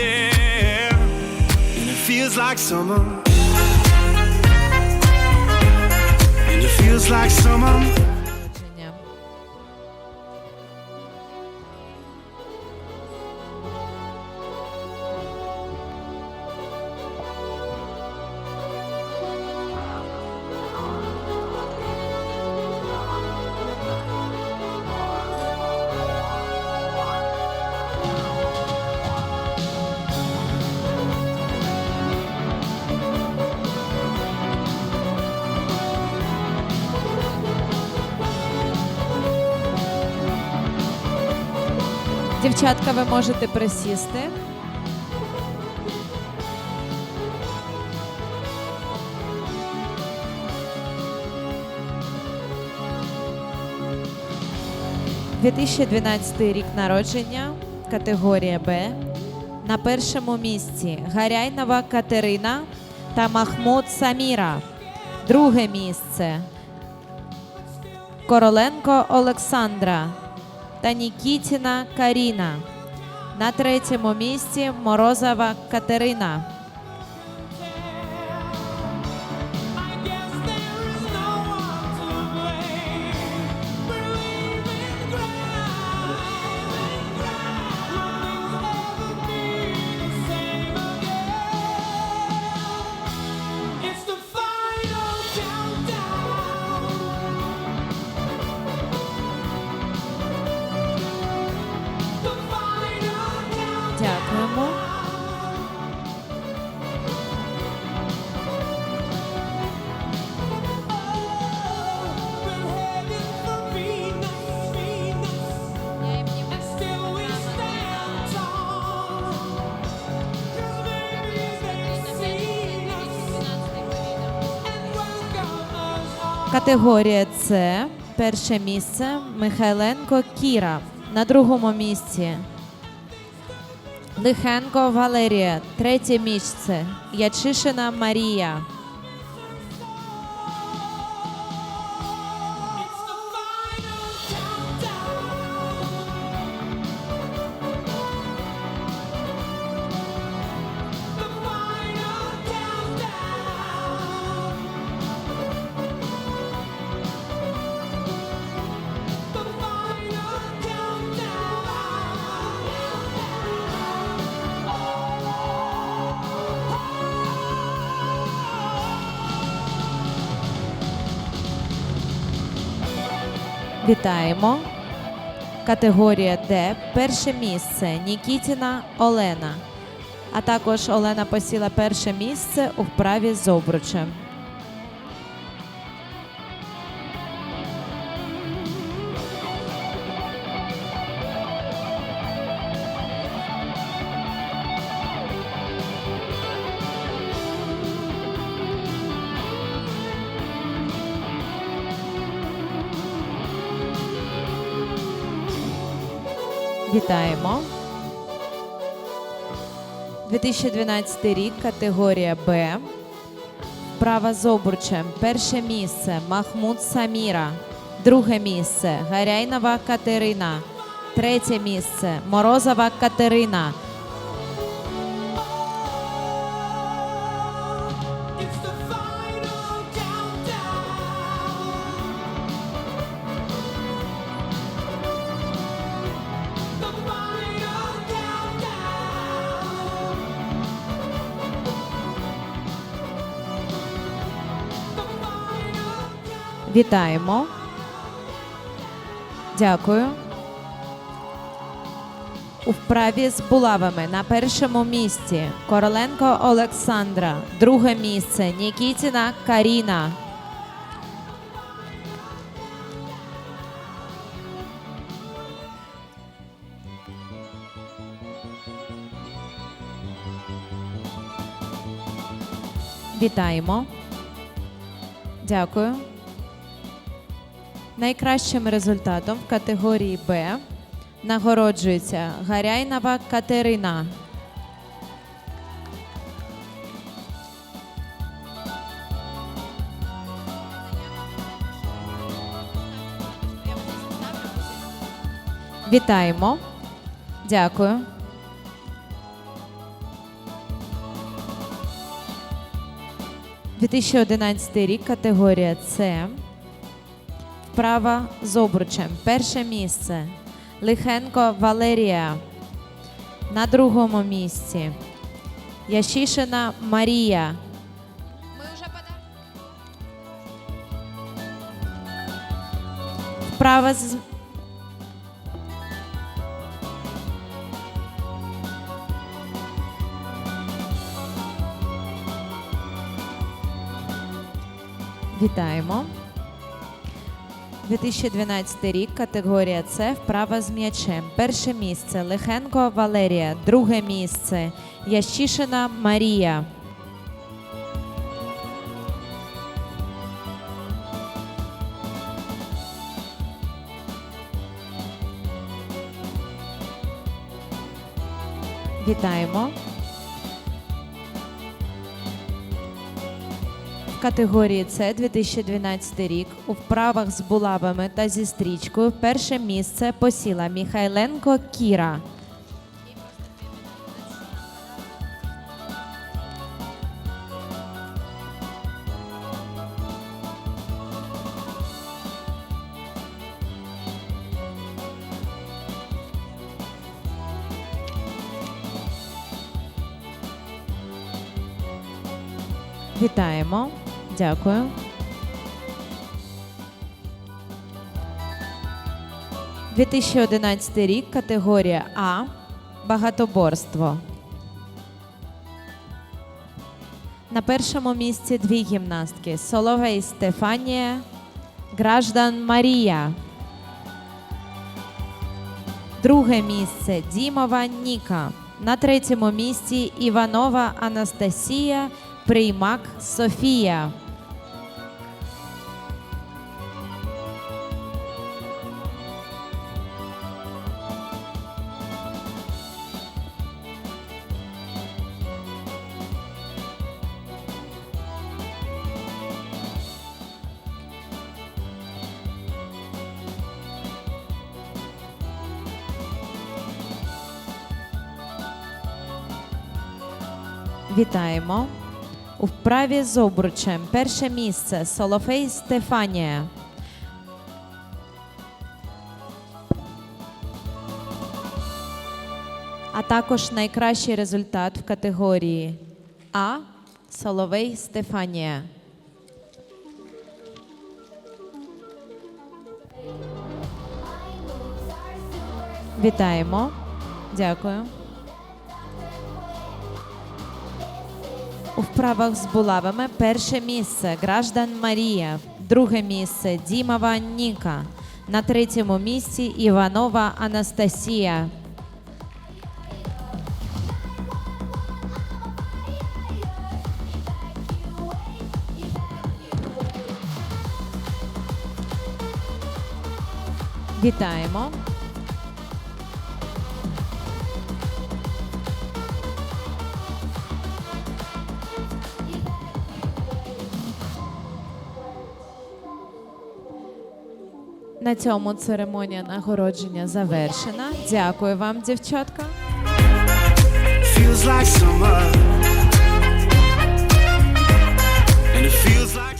there, and it feels like summer. And it feels like summer. Дівчатка, ви можете присісти. – 2012 рік народження, категорія Б. На першому місці Гаряйнова Катерина та Махмуд Саміра. Друге місце Короленко Олександра та Нікітіна Каріна. На третьому місці Морозова Катерина. Категорія С. Перше місце Михайленко Кіра. На другому місці Лихенко Валерія. Третє місце Ячишина Марія. Вітаємо. Категорія Д. Перше місце Нікітіна Олена. А також Олена посіла перше місце у вправі з обручем. Вітаємо. 2012 рік, категорія Б. Права з обручем. Перше місце Махмуд Саміра. Друге місце Гаряйнова Катерина. Третє місце Морозова Катерина. Вітаємо. Дякую. У вправі з булавами на першому місці Короленко Олександра. Друге місце Нікітіна Каріна. Вітаємо. Дякую. Найкращим результатом в категорії Б нагороджується Гаряйнова Катерина. Вітаємо. Дякую. «2011 рік категорія С. Вправа з обручем. Перше місце. Лихенко Валерія. На другому місці. Ящишина Марія. Вправа з Вітаємо. 2012 рік, категорія С, вправа з м'ячем. Перше місце Лихенко Валерія, друге місце Ящишина Марія. Вітаємо. В категорії С 2012 рік у вправах з булавами та зі стрічкою перше місце посіла Міхайленко Кіра. Вітаємо. Дякую. «2011 рік, категорія А. Багатоборство. На першому місці дві гімнастки: Соловей Стефанія, Граждан Марія. Друге місце Дімова Ніка. На третьому місці Іванова Анастасія, Приймак Софія. Вітаємо. У вправі з обручем перше місце Солофей Стефанія. А також найкращий результат в категорії А Соловей Стефанія. Вітаємо. Дякую. У вправах з булавами перше місце Граждан Марія, друге місце Дімова Ніка, на третьому місці Іванова Анастасія. Вітаємо. На цьому церемонія нагородження завершена. Дякую вам, дівчатка. Feels like summer. And it feels like